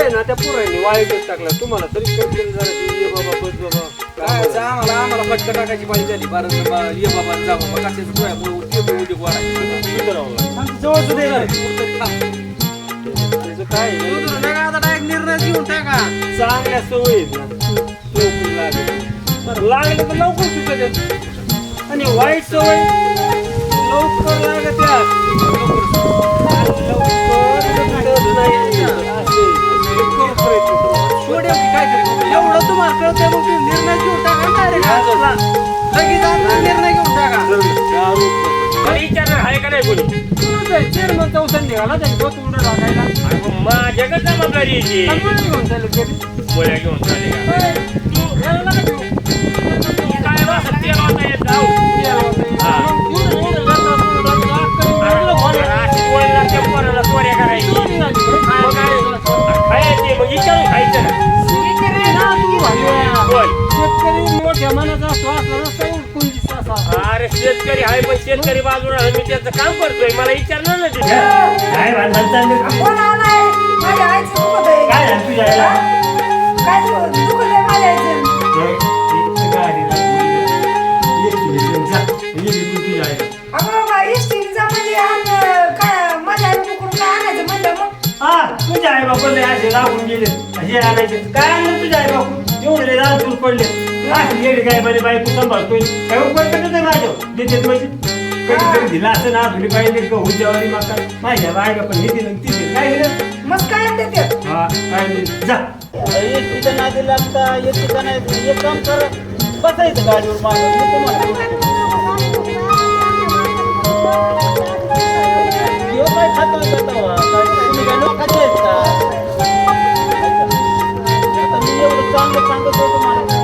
आहे ना त्या पोरांनी वाईटच टाकला. तुम्हाला तरी कमी जरा ये बाबा बस बाबा. काय आम्हाला आम्हाला फटका टाकायची पाळी झाली. बारा बा ये बाबा जा बाबा. कशाचं लागेल. कुठंतरी थांब. त्याचं काय आहे? ना, निर्णय घेऊन टाका. चांगल्या सवयी आहेत ना. लवकर लागले. बरं. लागले तर लवकर सुटत आणि वाईट सवय लवकर लागत सोड्या कळतंय मग तुम्ही निर्णय घेऊन टाका ना direct. लगेच आता निर्णय घेऊन टाका. विचारणार आहे का नाही कोणी? चेअरमन चौथ्याने निघाला त्याने तो तुंड जबाबदारी येते आणि कोणी घेऊन चालले घरी? गोळ्या घेऊन चालले का? श्वास असा. अरे शेतकरी आहे पण शेतकरी बाजूला आहे. मी त्याचं काम करतोय मला विचारणार ना तिथे काय भांडण चाललं कोण आलाय माझ्या आईचं दुखत आहे काय झालं तुझ्या आईला? काय दुखत दुखत आहे माझ्या आईचं. अगं म्हणजे आण काय माझ्या काय आणायचं म्हणलं मग हा, तुझ्या आई बापाला असे लागून गेले आणायचे काय आणलं तुझ्या आई बापू एवढे दूर पडले. अशी गेली काय बरे बायको सांभाळतोय? काय उपयोग करत नाही माझ्या देते कधी कधी दिला असं ना तुझी पाहिजे गहू जेवारी माका माझ्या आई बापा हे दिलं ते दिलं. काय दिलं? मस्त काय देते हा काय नाही जा. एसटीच्या नादी लागता एसटीच्या नाही एक काम कर बसायचं गाडीवर मागं. काय? काय तुम्ही काय लोकांचे एवढं चांगलं सांगत होतो तुम्हाला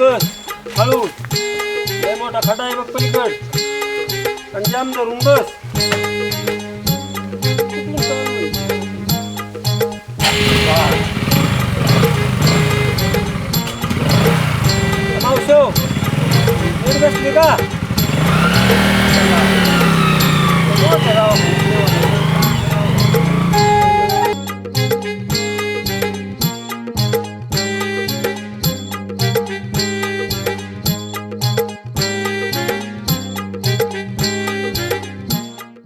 મગજ હળું બે મોટા ખડાય મગફળી ગઢ અંજામનો રૂંગસ આવશો? નિર્વેશ લીધા કરાવો